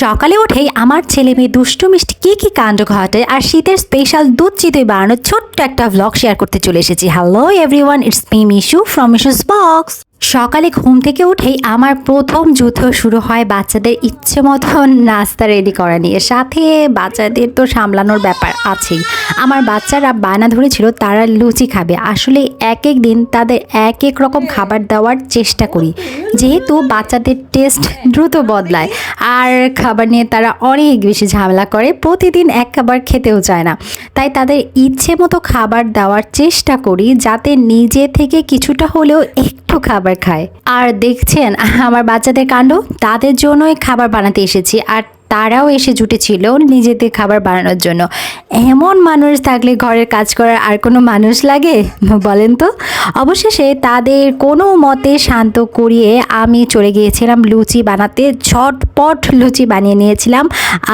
সকালে উঠেই আমার ছেলে মেয়ে দুষ্টু মিষ্টি কী কী কাণ্ড ঘটে আর শীতের স্পেশাল দুধ চিতই বানানোর ছোট্ট একটা ভ্লগ শেয়ার করতে চলে এসেছি। Hello everyone it's me Mishu from Mishu's box সকালে ঘুম থেকে উঠেই আমার প্রথম যুদ্ধ শুরু হয় বাচ্চাদের ইচ্ছে মতন নাস্তা রেডি করা নিয়ে। সাথে বাচ্চাদের তো সামলানোর ব্যাপার আছেই। আমার বাচ্চারা বায়না ধরেছিল তারা লুচি খাবে। আসলে এক এক দিন তাদের এক এক রকম খাবার দেওয়ার চেষ্টা করি। যেহেতু বাচ্চাদের টেস্ট দ্রুত বদলায় আর খাবার নিয়ে তারা অনেক বেশি ঝামেলা করে, প্রতিদিন এক খাবার খেতেও চায় না। তাই তাদের ইচ্ছে মতো খাবার দেওয়ার চেষ্টা করি যাতে নিজে থেকে কিছুটা হলেও একটু খাবার খায়। আর দেখছেন আমার বাচ্চাদের কাণ্ড তাদের জন্যই খাবার বানাতে এসেছি। আর তারাও এসে জুটেছিল নিজেদের খাবার বানানোর জন্য। এমন মানুষ থাকলে ঘরের কাজ করার আর কোনো মানুষ লাগে? বলেন তো। অবশেষে তাদের কোনো মতে শান্ত করিয়ে আমি চলে গিয়েছিলাম লুচি বানাতে। ঝটপট লুচি বানিয়ে নিয়েছিলাম।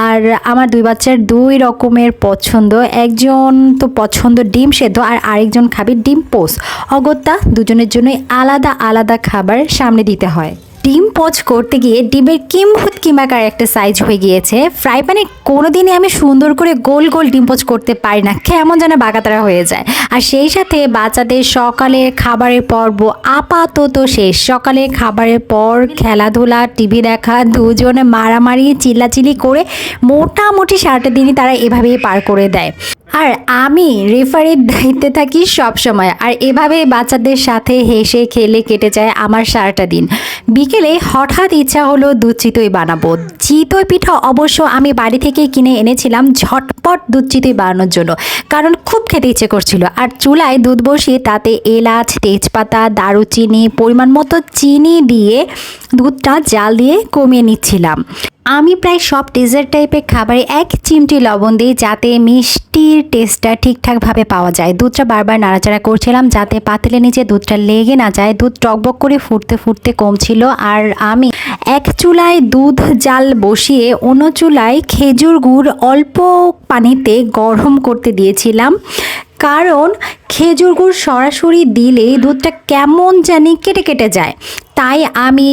আর আমার দুই বাচ্চার দুই রকমের পছন্দ। একজন তো পছন্দ ডিম সেদ্ধ আর আরেকজন খাবে ডিম পোস অগত্যা দুজনের জন্যই আলাদা আলাদা খাবার সামনে দিতে হয়। ডিম পোচ করতে গিয়ে ডিমের কিমভূত কিমাকার একটা সাইজ হয়ে গিয়েছে। ফ্রাই প্যানে কোনোদিনই আমি সুন্দর করে গোল গোল ডিম পোচ করতে পারি না। কেমন যেন বাগাতারা হয়ে যায়। আর সেই সাথে বাচ্চাদের সকালের খাবারের পর্ব আপাতত শেষ। সকালের খাবারের পর খেলাধুলা টিভি দেখা, দুজনে মারামারি, চিল্লাচিল্লি করে মোটামুটি সারাটা দিনই তারা এভাবেই পার করে দেয়। আর আমি রেফারির দায়িত্বে থাকি সব সময়। আর এভাবে বাচ্চাদের সাথে হেসে খেলে কেটে যায় আমার সারাটা দিন। বিকেলে হঠাৎ ইচ্ছা হলো দুধ চিতই বানাবো। চিতই পিঠা অবশ্য আমি বাড়ি থেকে কিনে এনেছিলাম ঝটপট দুধ চিতই বানানোর জন্য, কারণ খুব খেতে ইচ্ছে করছিল। আর চুলায় দুধ বসিয়ে তাতে এলাচ, তেজপাতা, দারুচিনি, পরিমাণ মতো চিনি দিয়ে দুধটা জাল দিয়ে কমিয়ে নিচ্ছিলাম। আমি প্রায় সব ডেজার্ট টাইপের খাবারে এক চিমটি লবণ দিই যাতে মিষ্টির টেস্টটা ঠিকঠাকভাবে পাওয়া যায়। দুধটা বারবার নাড়াচাড়া করছিলাম যাতে পাতিলের নিচে দুধটা লেগে না যায়। দুধ টকবক করে ফুটতে ফুটতে কমছিল আর আমি এক চুলায় দুধ জাল বসিয়ে অন্য চুলায় খেজুর গুড় অল্প পানিতে গরম করতে দিয়েছিলাম। কারণ খেজুর গুড় সরাসরি দিলে দুধটা কেমন জানি কেটে কেটে যায়। তাই আমি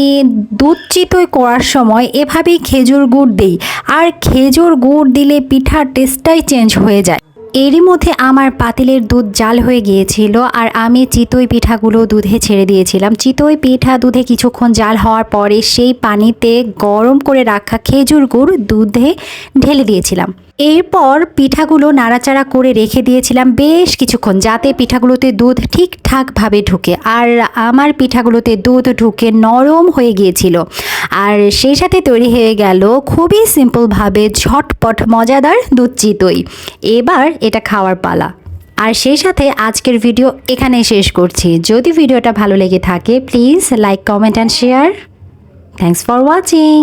দুধ চিতই করার সময় এভাবেই খেজুর গুড় দিই। আর খেজুর গুড় দিলে পিঠার টেস্টটাই চেঞ্জ হয়ে যায়। এরই মধ্যে আমার পাতিলের দুধ জাল হয়ে গিয়েছিল আর আমি চিতই পিঠাগুলো দুধে ছেড়ে দিয়েছিলাম। চিতই পিঠা দুধে কিছুক্ষণ জাল হওয়ার পরে সেই পানিতে গরম করে রাখা খেজুর গুড় দুধে ঢেলে দিয়েছিলাম। এরপর পিঠাগুলো নাড়াচাড়া করে রেখে দিয়েছিলাম বেশ কিছুক্ষণ, যাতে পিঠাগুলোতে দুধ ঠিকঠাকভাবে ঢুকে। আর আমার পিঠাগুলোতে দুধ ঢুকে নরম হয়ে গিয়েছিল। আর সেই সাথে তৈরি হয়ে গেল খুবই সিম্পলভাবে ঝটপট মজাদার দুধ চিতই এবার এটা খাওয়ার পালা। আর সেই সাথে আজকের ভিডিও এখানে শেষ করছি। যদি ভিডিওটা ভালো লেগে থাকে please like comment and share thanks for watching